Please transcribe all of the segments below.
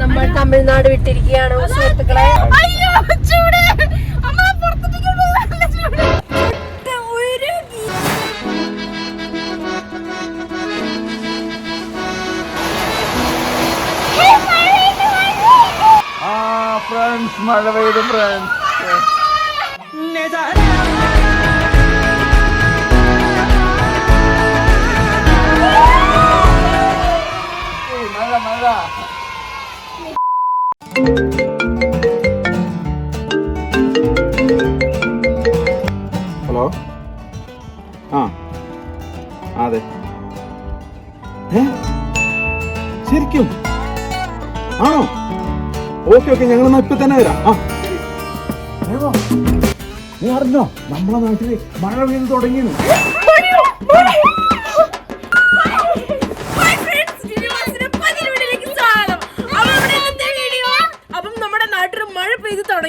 നമ്മൾ തമിഴ്നാട് വിട്ടിരിക്കുകയാണ് സുഹൃത്തുക്കളെ. ഫ്രണ്ട്സ് മഴ പെയ്തു ഫ്രണ്ട്സ് ഹലോ? ആ. അതെ. ശരിക്കും? ആണോ? ഓക്കെ ഓക്കെ ഞങ്ങൾ ഇപ്പൊ തന്നെ വരാം. ആ. നീ അറിഞ്ഞോ? നമ്മളെ നാട്ടിൽ മഴ പെയ്ത് തുടങ്ങിയെന്ന്.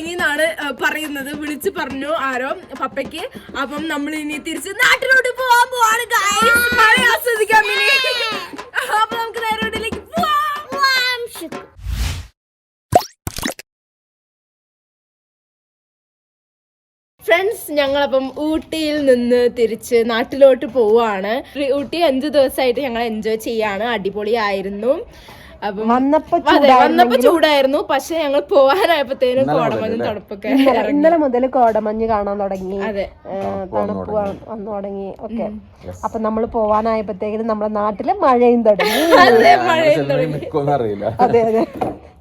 പെയ്ത് തുടങ്ങിയെന്നാണ് പറയുന്നത്. വിളിച്ചു പറഞ്ഞു ആരോ പപ്പയ്ക്ക്. അപ്പം നമ്മൾ ഇനി തിരിച്ച് നാട്ടിലോട്ട് പോവാൻ പോവാണ്. മഴ ആസ്വദിക്കാൻ അപ്പൊ നമുക്ക് നേരെ വീട്ടിലേക്ക് പോവാം. ഫ്രണ്ട്സ് ഞങ്ങളപ്പം ഊട്ടിയിൽ നിന്ന് തിരിച്ച് നാട്ടിലോട്ട് പോവാണ്. ഊട്ടി അഞ്ച് ദിവസമായിട്ട് ഞങ്ങൾ എൻജോയ് ചെയ്യാണ്. അടിപൊളിയായിരുന്നു. അപ്പം വന്നപ്പോ വന്നപ്പോ ചൂടായിരുന്നു. പക്ഷെ ഞങ്ങൾ പോവാനായപ്പോഴത്തേനും കോടമഞ്ഞ് തണുപ്പൊക്കെ ഇന്നലെ മുതൽ കോടമഞ്ഞ് കാണാൻ തുടങ്ങി. അതെ. തണുപ്പ് വന്നു തുടങ്ങി. ഒക്കെ. അപ്പൊ നമ്മൾ പോവാനായപ്പോഴത്തേക്കിനും നമ്മുടെ നാട്ടിൽ മഴയും തുടങ്ങി. അതെ മഴയും തുടങ്ങി. നിൽക്കുമെന്ന് അറിയില്ല. അതെ അതെ.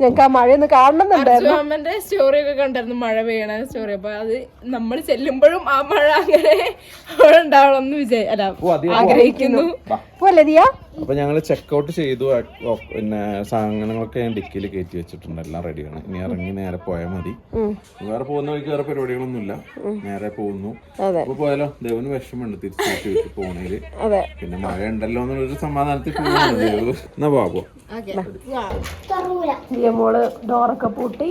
ഞങ്ങൾക്ക് ആ മഴയൊന്ന് കാണണമെന്നുണ്ടായിരുന്നു. അമ്മന്റെ സ്റ്റോറി ഒക്കെ കണ്ടായിരുന്നു മഴ പെയ്യണ സ്റ്റോറി അപ്പൊ അത് നമ്മൾ ചെല്ലുമ്പോഴും ആ മഴ അങ്ങനെ മഴ ഉണ്ടാവണമെന്ന് വിചാരി അല്ല? ആഗ്രഹിക്കുന്നു. പോലെ ദിയാ അപ്പൊ ഞങ്ങൾ ചെക്കൗട്ട് ചെയ്തു പിന്നെ സാധനങ്ങളൊക്കെ ഞാൻ ഡിക്കിയിൽ കയറ്റി വെച്ചിട്ടുണ്ട് എല്ലാം റെഡിയാണ് ഇനി ഇറങ്ങി നേരെ പോയാൽ മതി. വേറെ പോകുന്ന വഴിക്ക് വേറെ പരിപാടികളൊന്നുമില്ല. നേരെ പോകുന്നു. അതെ. അപ്പൊ പോയാലോ? ദേവന് വിഷമമുണ്ട് തിരിച്ചു വീട്ടിൽ പോണേൽ. അതെ. പിന്നെ മഴ ഉണ്ടല്ലോ എന്നുള്ളൊരു സമാധാനത്തിൽ പോകുന്നു ദേവ്. എന്നാ പോവാ മോൾ ഡോറൊക്കെ പൂട്ടി.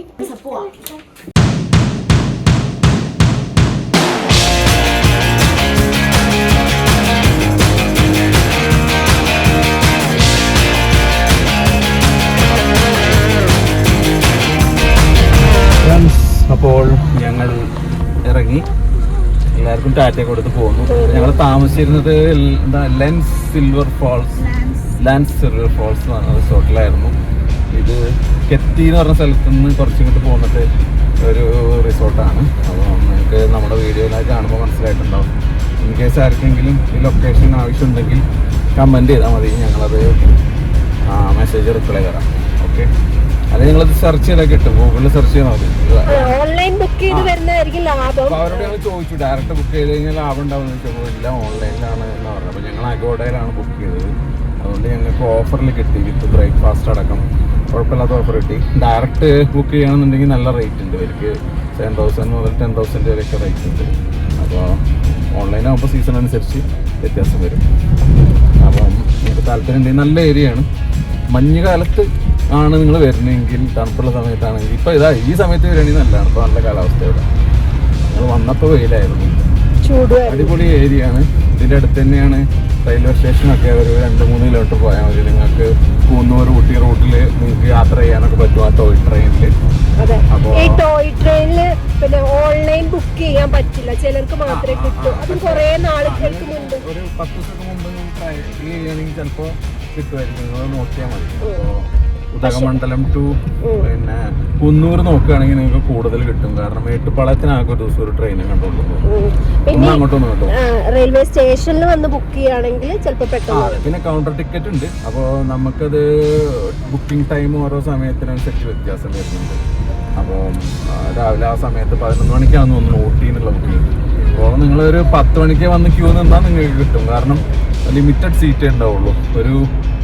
അപ്പോൾ ഞങ്ങൾ ഇറങ്ങി. എല്ലാവർക്കും ടാറ്റ കൊടുത്ത് പോകുന്നു ഞങ്ങൾ താമസിച്ചിരുന്നത് Lens Silver Falls. Lance Silver Falls എന്ന് പറഞ്ഞ റിസോർട്ടിലായിരുന്നു. ഇത് കെത്തി എന്ന് പറഞ്ഞ സ്ഥലത്ത് നിന്ന് കുറച്ചിങ്ങോട്ട് പോന്നിട്ട് ഒരു റിസോർട്ടാണ്. അപ്പോൾ നിങ്ങൾക്ക് നമ്മുടെ വീഡിയോയിലായി കാണുമ്പോൾ മനസ്സിലായിട്ടുണ്ടാവും. ഇൻ കേസ് ആർക്കെങ്കിലും ഈ ലൊക്കേഷൻ ആവശ്യമുണ്ടെങ്കിൽ കമന്റ് ചെയ്താൽ മതി. ഞങ്ങളത് മെസ്സേജ് റിപ്ലൈ തരാം. ഓക്കെ അത് നിങ്ങളത് സെർച്ച് ചെയ്താൽ കിട്ടും. ഗൂഗിളിൽ സെർച്ച് ചെയ്താൽ മതി. ഓൺലൈൻ ബുക്ക് ചെയ്ത് വരുന്നതായിരിക്കും ലാഭം. അവരോട് ഞങ്ങൾ ചോദിച്ചു. ഡയറക്റ്റ് ബുക്ക് ചെയ്ത് കഴിഞ്ഞാൽ ലാഭം ഉണ്ടാവും ചോദിച്ചപ്പോൾ ഇല്ല ഓൺലൈനിലാണ് എന്ന് പറഞ്ഞു. അപ്പോൾ ഞങ്ങൾ അഗോഡയിലാണ് ബുക്ക് ചെയ്തത്. അതുകൊണ്ട് ഞങ്ങൾക്ക് ഓഫറിൽ കിട്ടി വിത്ത് ബ്രേക്ക്ഫാസ്റ്റ് അടക്കം. കുഴപ്പമില്ലാത്ത ഓഫർ കിട്ടി. ഡയറക്റ്റ് ബുക്ക് ചെയ്യണമെന്നുണ്ടെങ്കിൽ നല്ല റേറ്റ് ഉണ്ട്. ഇവർക്ക് സെവൻ തൗസൻഡ് മുതൽ ടെൻ തൗസൻഡ് വരെയൊക്കെ റേറ്റ് ഉണ്ട്. അപ്പോൾ ഓൺലൈനാകുമ്പോൾ സീസൺ അനുസരിച്ച് വ്യത്യാസം വരും. അപ്പം നിങ്ങൾക്ക് താല്പര്യം ഉണ്ടെങ്കിൽ നല്ല ഏരിയയാണ് മഞ്ഞുകാലത്ത് ആണ് നിങ്ങൾ വരുന്നതെങ്കിൽ തണുപ്പുള്ള സമയത്താണെങ്കിൽ ഇപ്പോൾ ഇതാ ഈ സമയത്ത് വരികയാണെങ്കിൽ നല്ലതാണ്. ഇപ്പോൾ നല്ല കാലാവസ്ഥയോടെ നിങ്ങൾ വന്നപ്പോൾ വെയിലായിരുന്നു. അടിപൊളി ഏരിയയാണ് ആണ്. ഇതിന്റെ അടുത്ത് തന്നെയാണ് റെയിൽവേ സ്റ്റേഷനൊക്കെ ഒരു രണ്ട് മൂന്ന് കിലോമീറ്റർ പോയാൽ മതി. നിങ്ങൾക്ക് കൂന്നൂർ ഊട്ടി റൂട്ടിൽ നിങ്ങൾക്ക് യാത്ര ചെയ്യാനൊക്കെ പറ്റും ആ ടോയ് ട്രെയിനിൽ അതെ. അപ്പോ- ഈ ടോയ് ട്രെയിനിൽ പിന്നെ ഓൺലൈൻ ബുക്ക് ചെയ്യാൻ പറ്റില്ല. ചിലർക്ക് മാത്രമേ കിട്ടൂ. അത് കുറെ നാളുകൾക്ക് മുൻപ്. ഒരു പത്ത് ദിവസമൊക്കെ മുമ്പ് ട്രൈ ചെയ്യുകയാണെങ്കിൽ ചിലപ്പോൾ കിട്ടുമായിരിക്കും. നോക്കിയാൽ മതി. അപ്പോൾ ഉദകമണ്ഡലം ടു. പിന്നെ കുന്നൂർ നോക്കുകയാണെങ്കിൽ നിങ്ങൾക്ക് കൂടുതൽ കിട്ടും. കാരണം എട്ടുപാളത്തിനാകെ ഒരു ദിവസം ഒരു പിന്നെ അങ്ങോട്ടൊന്നും കേട്ടോ റെയിൽവേ സ്റ്റേഷനിൽ വന്ന് ബുക്ക് ചെയ്യുകയാണെങ്കിൽ ചിലപ്പോൾ പെട്ടെന്ന്. പിന്നെ കൗണ്ടർ ടിക്കറ്റ് ഉണ്ട്. അപ്പോൾ നമുക്കത് ബുക്കിംഗ് ടൈം ഓരോ സമയത്തിനനുസരിച്ച് വ്യത്യാസം വരുന്നുണ്ട്. അപ്പോൾ രാവിലെ ആ സമയത്ത് പതിനൊന്ന് മണിക്കാണെന്ന് തോന്നുന്നു ഊട്ടിന്നുള്ള ബുക്കിംഗ് അപ്പോൾ നിങ്ങളൊരു പത്ത് മണിക്ക് വന്ന് ക്യൂ നിന്നാൽ നിങ്ങൾക്ക് കിട്ടും. കാരണം ലിമിറ്റഡ് സീറ്റേ ഉണ്ടാവുള്ളൂ ഒരു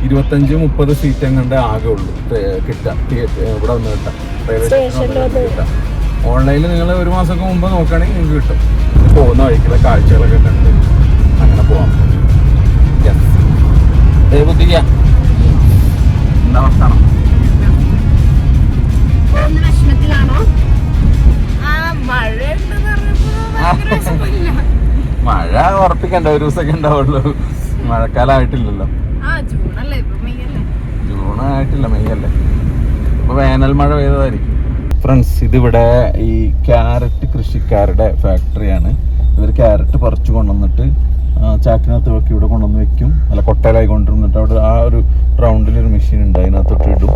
ഇരുപത്തഞ്ച് മുപ്പത് സീറ്റ് എങ്ങാണ്ട് ആകെ ഉള്ളൂ. കിട്ടാം ഇവിടെ വന്ന് കിട്ടാം റെയിൽവേ സ്റ്റേഷനിൽ കിട്ടാം ഓൺലൈനിൽ നിങ്ങൾ ഒരു മാസമൊക്കെ മുമ്പ് നോക്കുകയാണെങ്കിൽ നിങ്ങൾക്ക് കിട്ടും. പോകുന്ന വഴിക്കുള്ള കാഴ്ചകളൊക്കെ കണ്ട് അങ്ങനെ പോവാം. എന്താ വർത്താനം? മഴ ഉറപ്പിക്കണ്ട ഒരു ദിവസമൊക്കെ ഉണ്ടാവുള്ളൂ. മഴക്കാലം ആയിട്ടില്ല മെയ് വേനൽ മഴ പെയ്തതായിരിക്കും. ഫ്രണ്ട്സ് ഇതിവിടെ ഈ ക്യാരറ്റ് കൃഷിക്കാരുടെ ഫാക്ടറിയാണ് ഇവർ ക്യാരറ്റ് പറിച്ചു കൊണ്ടുവന്നിട്ട് ചാക്കിനകത്ത് വെക്കി ഇവിടെ കൊണ്ടുവന്ന് വെക്കും. അല്ല കൊട്ടയിലായി കൊണ്ടുവന്നിട്ട് അവിടെ ആ ഒരു റൗണ്ടിൽ ഒരു മെഷീൻ ഉണ്ട് അതിനകത്തോട്ട് ഇടും.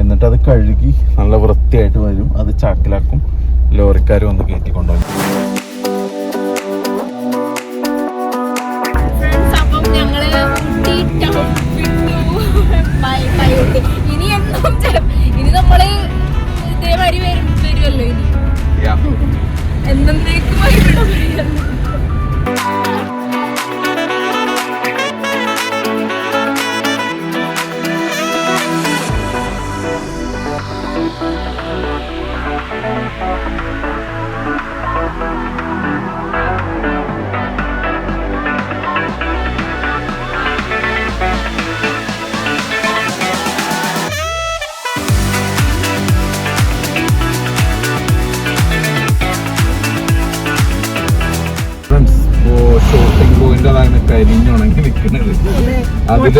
എന്നിട്ട് അത് കഴുകി നല്ല വൃത്തിയായിട്ട് വരും. അത് ചാക്കിലാക്കും. ലോറിക്കാർ വന്ന് കയറ്റി കൊണ്ടുപോകും ഇനി എന്നും ഇനി നമ്മൾ ഇതേമാതിരി വരും വരുമല്ലോ ഇനി. എന്നേക്കുമായി ഇവിടെ ഷൂട്ടിംഗ് കരിഞ്ഞുണങ്ങി നിൽക്കുന്നത് അതിൽ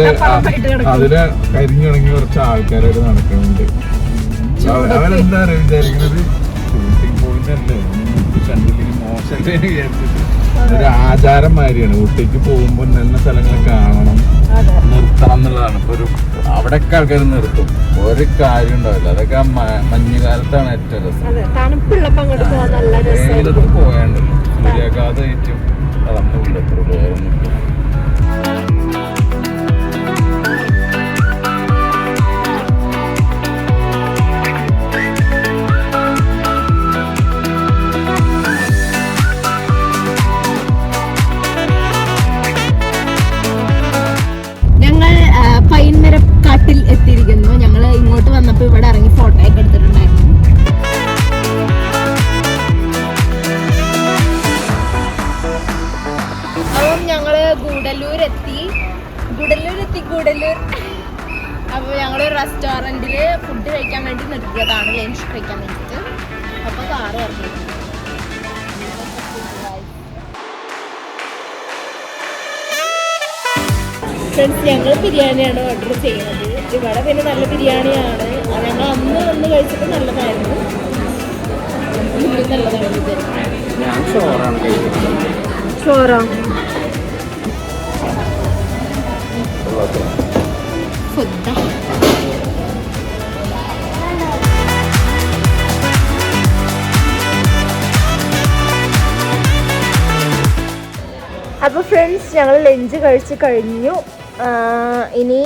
അതിൽ കരിഞ്ഞുണങ്ങി കുറച്ച് ആൾക്കാരായിട്ട് നടക്കുന്നുണ്ട് അവ- അവരെന്താ വിചാരിക്കുന്നത് ഷൂട്ടിംഗ് പോയിന്റ് അല്ലേ? കണ്ടില്ലെങ്കിൽ മോശമല്ലേ വിചാരിച്ചിട്ട് ഒരു ആചാരം മാതിരിയാണ്. ഊട്ടിക്ക് പോകുമ്പോൾ നല്ല സ്ഥലങ്ങൾ കാണണം. നിർത്തണം എന്നുള്ളതാണ്. ഇപ്പൊ ഒരു അവിടെയൊക്കെ ആൾക്കാർ നിർത്തും. ഒരു കാര്യം ഉണ്ടാവില്ല. അതൊക്കെ മഞ്ഞുകാലത്താണ് ഏറ്റവും രസം. തണുപ്പുള്ളപ്പോ രസമായിരിക്കും സൂര്യാഘാതം ഏറ്റവും തളർന്നില്ല എത്ര വേറൊന്നുമില്ല എത്തി ഗൂഡല്ലൂർ അപ്പോൾ ഞങ്ങൾ റെസ്റ്റോറന്റിൽ ഫുഡ് കഴിക്കാൻ വേണ്ടി നിർത്തിയതാണ് ലഞ്ച് കഴിക്കാൻ വേണ്ടിയിട്ട് അപ്പോൾ കാറ് ഇറങ്ങി ഫ്രണ്ട്സ് ഞങ്ങൾ ബിരിയാണിയാണ് ഓർഡർ ചെയ്യുന്നത്. ഇവിടെ പിന്നെ നല്ല ബിരിയാണിയാണ്. അത് ഞങ്ങൾ അന്ന് വന്ന് കഴിച്ചപ്പോൾ നല്ലതായിരുന്നു. നല്ലതാണ് ഞാൻ ചോറാണ് കഴിക്കുന്നത്. ഫ്രണ്ട്സ് ഞങ്ങൾ ലഞ്ച് കഴിച്ച് കഴിഞ്ഞു. ഇനി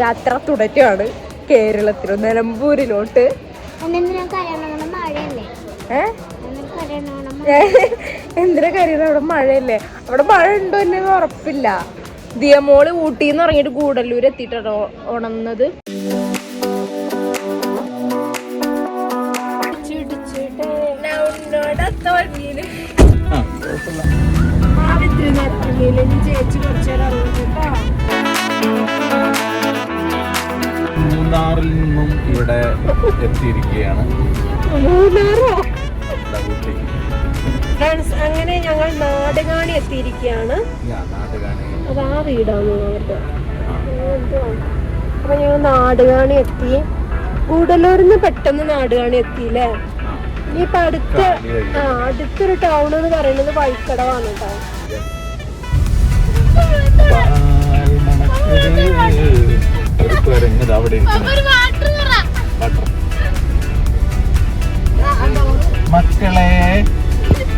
യാത്ര തുടരുകയാണ് കേരളത്തിൽ നിലമ്പൂരിലോട്ട്. എന്തിനാ കാര്യം അവിടെ മഴയല്ലേ? അവിടെ മഴ ഉണ്ടോ എന്നെ ഉറപ്പില്ല. ദിയമോൾ ഊട്ടിന്ന് ഇറങ്ങിയിട്ട് ഗൂഡല്ലൂർ എത്തിയിട്ടോ ഉണർന്നത്. കുഴപ്പമില്ല ചേച്ചി കുറച്ചു നേരം മൂന്നാറിൽ നിന്നും ഇവിടെ എത്തിയിരിക്കുകയാണ്. മൂന്നാറോ? ഫ്രണ്ട്സ് അങ്ങനെ ഞങ്ങൾ നാടുകാണി എത്തിയിരിക്കുകയാണ്. അത് ആ വീടാണ് അവരുടെ അപ്പൊ ഞങ്ങൾ നാടുകാണി എത്തി. ഗൂഡല്ലൂരിന്ന് പെട്ടെന്ന് നാടുകാണി എത്തിയില്ലേ? ഇനിയിപ്പൊ അടുത്ത ആ അടുത്തൊരു ടൗൺ എന്ന് പറയുന്നത് വഴിക്കടവാണ് കേട്ടോ. ഒരു കുരങ്ങ് അവിടെ. മക്കളെ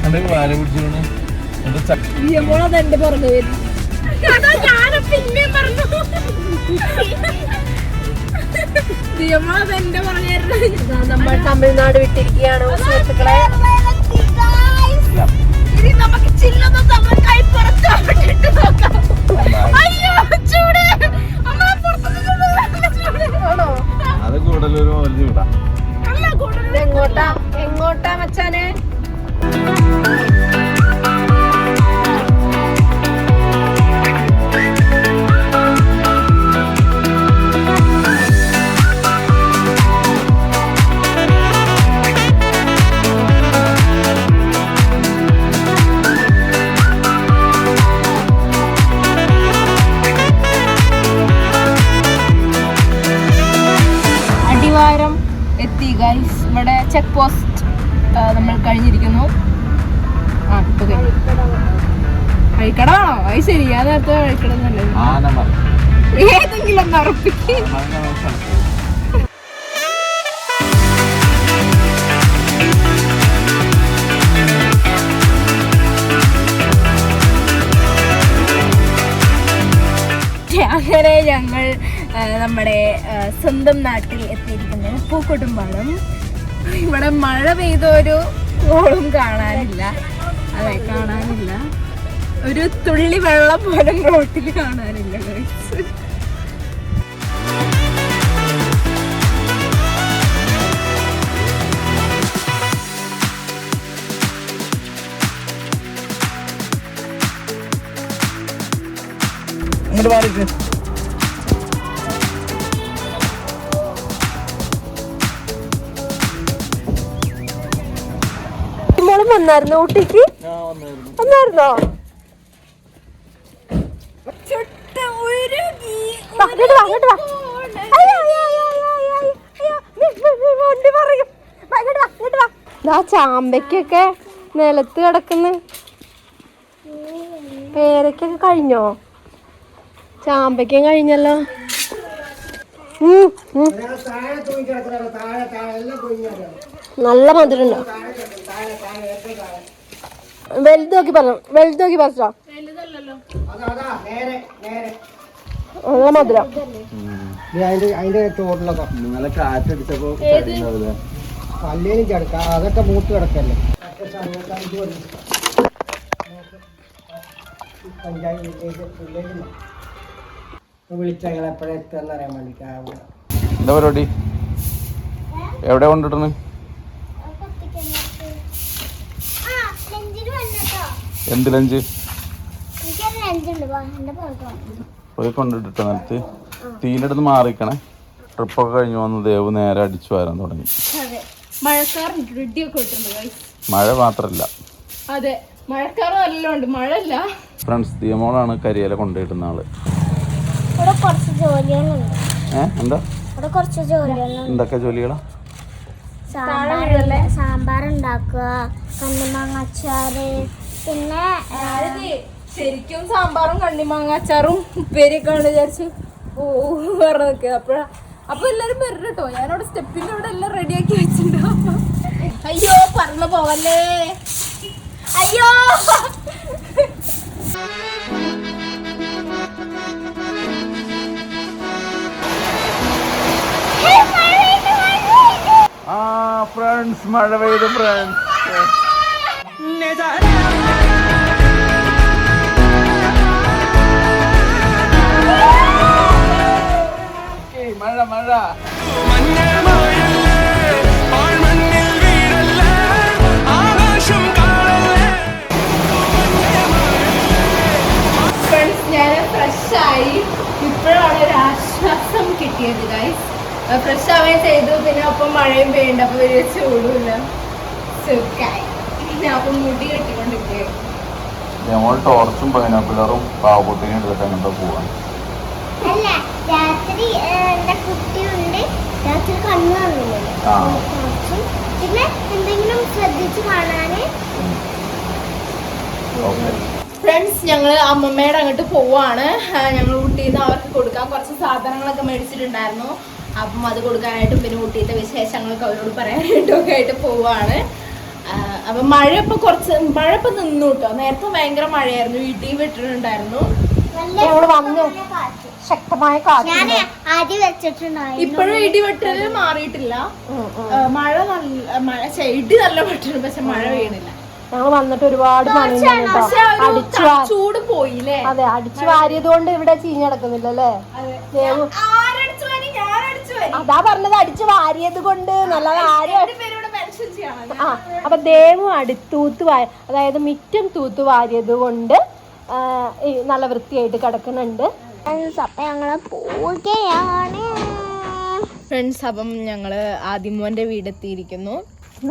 എന്റെ പാൽ കുടിച്ചു എന്റെ ചക്ക പറഞ്ഞു നമ്മൾ തമിഴ്നാട് വിട്ടിരിക്കുകയാണ് സുഹൃത്തുക്കളെ നമുക്ക് ചില്ലൊന്നും നമ്മൾ കൈ പുറത്ത് നോക്കാം അയ്യോ അത് കൂടുതലൊരു എങ്ങോട്ടാ? എങ്ങോട്ടാ മച്ചാനെ കഴിഞ്ഞു അത് ശരി. ഞാൻ നേരത്തെ ആനമല ഏതെങ്കിലും ഒന്ന് ഉറപ്പിക്കും. അങ്ങനെ ഞങ്ങൾ നമ്മുടെ സ്വന്തം നാട്ടിൽ എത്തിയിരിക്കുന്ന പൂക്കോട്ടുംപാടം ഇവിടെ മഴ പെയ്തൊരു കോളും കാണാനില്ല. അതെ കാണാനില്ല ഒരു തുള്ളി വെള്ളം പോലും റോട്ടിൽ കാണാനില്ല. ഇങ്ങോട്ട് മാറിയിട്ട് വണ്ടി ഊട്ടിക്ക്? വന്നായിരുന്നോ. വാ, വാ. ദാ ചാമ്പയ്ക്കൊക്കെ നിലത്ത് കിടക്കുന്നു. പേരക്കൊക്കെ കഴിഞ്ഞോ? ചാമ്പയ്ക്കും കഴിഞ്ഞല്ലോ. ഉം, ഉം. നല്ല മധുരം ഉണ്ടോ വലുത് നോക്കി പറഞ്ഞു വലുത് നോക്കി പറഞ്ഞോ നല്ല മധുരം. അതിന്റെ കാറ്റടിച്ചപ്പോ അതൊക്കെ മൂത്ത് കിടക്കല്ലേ? എന്താ പരിപാടി? എവിടെ കൊണ്ടിട്ടണ് എന്ത് ലഞ്ച് പോയിക്കൊണ്ടിട്ട് നിലത്ത്. തീനടുത്ത് മാറിക്കണേ. ട്രിപ്പൊക്കെ കഴിഞ്ഞ് വന്ന് ദേവ് നേരെ അടിച്ചു വരാൻ തുടങ്ങി. മഴ മാത്രല്ല. അതെ. മഴക്കാർ നല്ലോണം ഉണ്ട് മഴ ഇല്ല ഫ്രണ്ട്സ് ദിയമോളാണ് കരിയില കൊണ്ടുപോയിട്ടുന്ന ആൾ. എന്താ? ഇവിടെ കുറച്ച് ജോലികളുണ്ട്. എന്തൊക്കെ ജോലികളാ? സാമ്പാർ സാമ്പാർ ഉണ്ടാക്കുക. കണ്ണിമാങ്ങ അച്ചാറ് പിന്നെ ശരിക്കും സാമ്പാറും കണ്ണിമാങ്ങ അച്ചാറും ഉപ്പേരിയൊക്കെ ആണ് വിചാരിച്ച് ഓ പറഞ്ഞു നിൽക്കുക അപ്പഴാ അപ്പൊ എല്ലാരും വരണം കേട്ടോ ഞാനവിടെ സ്റ്റെപ്പിന്റെ അവിടെ എല്ലാം റെഡിയാക്കി വെച്ചിട്ടുണ്ടോ. അയ്യോ പറഞ്ഞു പോവല്ലേ. അയ്യോ. ആ ഫ്രണ്ട്സ് മഴ പെയ്തു ഫ്രണ്ട്സ് ഫ്രഷ് ആവുകയും ചെയ്തു. പിന്നെ ഒപ്പം മഴയും പെയ്യുണ്ട് അപ്പൊ വലിയ ചൂടുമില്ല സുഖായി ഞങ്ങൾ ടോർച്ചും പൈനാപ്പിളറും പാവക്കുട്ടിയും എടുത്തിട്ട് അങ്ങോട്ട് പോവാണ് അല്ല രാത്രി കുട്ടിയുണ്ട്. രാത്രി കണ്ണു. പിന്നെ എന്തെങ്കിലും ശ്രദ്ധിച്ചു കാണാന്? ഫ്രണ്ട്സ് ഞങ്ങൾ അമ്മമ്മയുടെ അങ്ങോട്ട് പോവാണ്. ഞങ്ങൾ ഊട്ടിയിൽ നിന്ന് അവർക്ക് കൊടുക്കാൻ കുറച്ച് സാധനങ്ങളൊക്കെ മേടിച്ചിട്ടുണ്ടായിരുന്നു. അപ്പം അത് കൊടുക്കാനായിട്ടും പിന്നെ ഊട്ടിയിലത്തെ വിശേഷങ്ങളൊക്കെ അവരോട് പറയാനായിട്ടും ഒക്കെ ആയിട്ട് പോവാണ്. അപ്പം മഴ ഇപ്പൊ കുറച്ച് മഴ ഇപ്പൊ നിന്നു കേട്ടോ നേരത്തെ ഭയങ്കര മഴയായിരുന്നു. വീട്ടിൽ വിട്ടിട്ടുണ്ടായിരുന്നു ഞങ്ങൾ വന്നു. നല്ല കാറ്റ്. ശക്തമായ ആദ്യം വെച്ചിട്ടുണ്ടായിരുന്നു. ഇപ്പോഴും ഇടിവെട്ടൽ മാറിയിട്ടില്ല. മഴ നല്ല മഴ ഇടി നല്ല വെട്ടുന്നു പക്ഷെ മഴ വീണില്ല ഞങ്ങൾ വന്നിട്ട് ഒരുപാട് അടിച്ചു ചൂട് പോയില്ലേ? അതെ അടിച്ചു വാരിയത് കൊണ്ട് ഇവിടെ ചീഞ്ഞടക്കുന്നില്ല അല്ലേ? അതാ. പറഞ്ഞത് അടിച്ചു വാരിയത് കൊണ്ട് നല്ല ചെയ്യണം ആ അപ്പൊ ദേവു അടി തൂത്ത് വാ അതായത് മിറ്റം തൂത്ത് വാരിയത് കൊണ്ട് നല്ല വൃത്തിയായിട്ട് കിടക്കുന്നുണ്ട് അപ്പൊ ഞങ്ങൾ പോവുകയാണ് ഫ്രണ്ട്സ് അപ്പം ഞങ്ങൾ ആദിമോന്റെ വീടെത്തിയിരിക്കുന്നു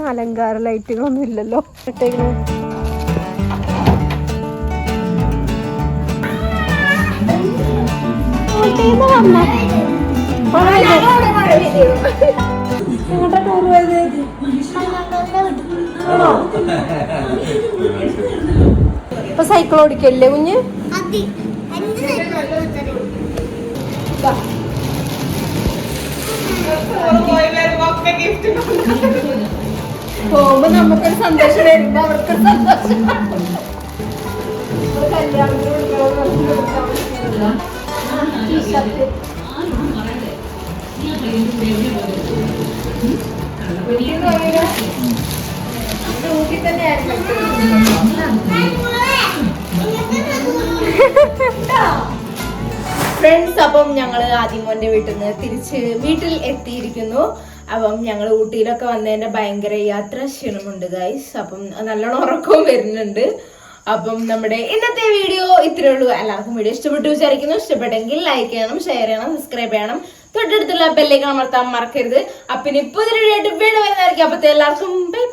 അലങ്കാര ലൈറ്റുകളൊന്നും ഇല്ലല്ലോ ഇട്ടേക്കണു. ഊട്ടിന്ന് വന്ന ഞങ്ങളുടെ ടൂർ പോയത്? ആണോ? ഇപ്പൊ സൈക്കിൾ ഓടിക്കല്ലേ കുഞ്ഞ്? പോകുമ്പോ നമുക്കൊരു സന്തോഷം വരുമ്പോ അവർക്കൊരു സന്തോഷം. കല്യാണത്തിന് ഫ്രണ്ട്സ് അപ്പം ഞങ്ങൾ കൊണ്ട് വീട്ടിൽ നിന്ന് തിരിച്ച് വീട്ടിൽ എത്തിയിരിക്കുന്നു. അപ്പം ഞങ്ങൾ ഊട്ടിയിലൊക്കെ വന്നതിന്റെ ഭയങ്കര യാത്ര ക്ഷീണമുണ്ട് ഗൈസ് അപ്പം നല്ലോണം ഉറക്കവും വരുന്നുണ്ട്. അപ്പം നമ്മുടെ ഇന്നത്തെ വീഡിയോ ഇത്രയേ ഉള്ളൂ. എല്ലാവർക്കും വീഡിയോ ഇഷ്ടപ്പെട്ടു വിചാരിക്കുന്നു. ഇഷ്ടപ്പെട്ടെങ്കിൽ ലൈക്ക് ചെയ്യണം ഷെയർ ചെയ്യണം സബ്സ്ക്രൈബ് ചെയ്യണം. തൊട്ടടുത്തുള്ള ബെല്ലേക്ക് അമർത്താൻ മറക്കരുത്. അപ്പം ഇനി പുതിയൊരു വീഡിയോ ആയിട്ട് വീണ്ടും വരുന്നതായിരിക്കും. അപ്പത്തെ എല്ലാവർക്കും ബൈ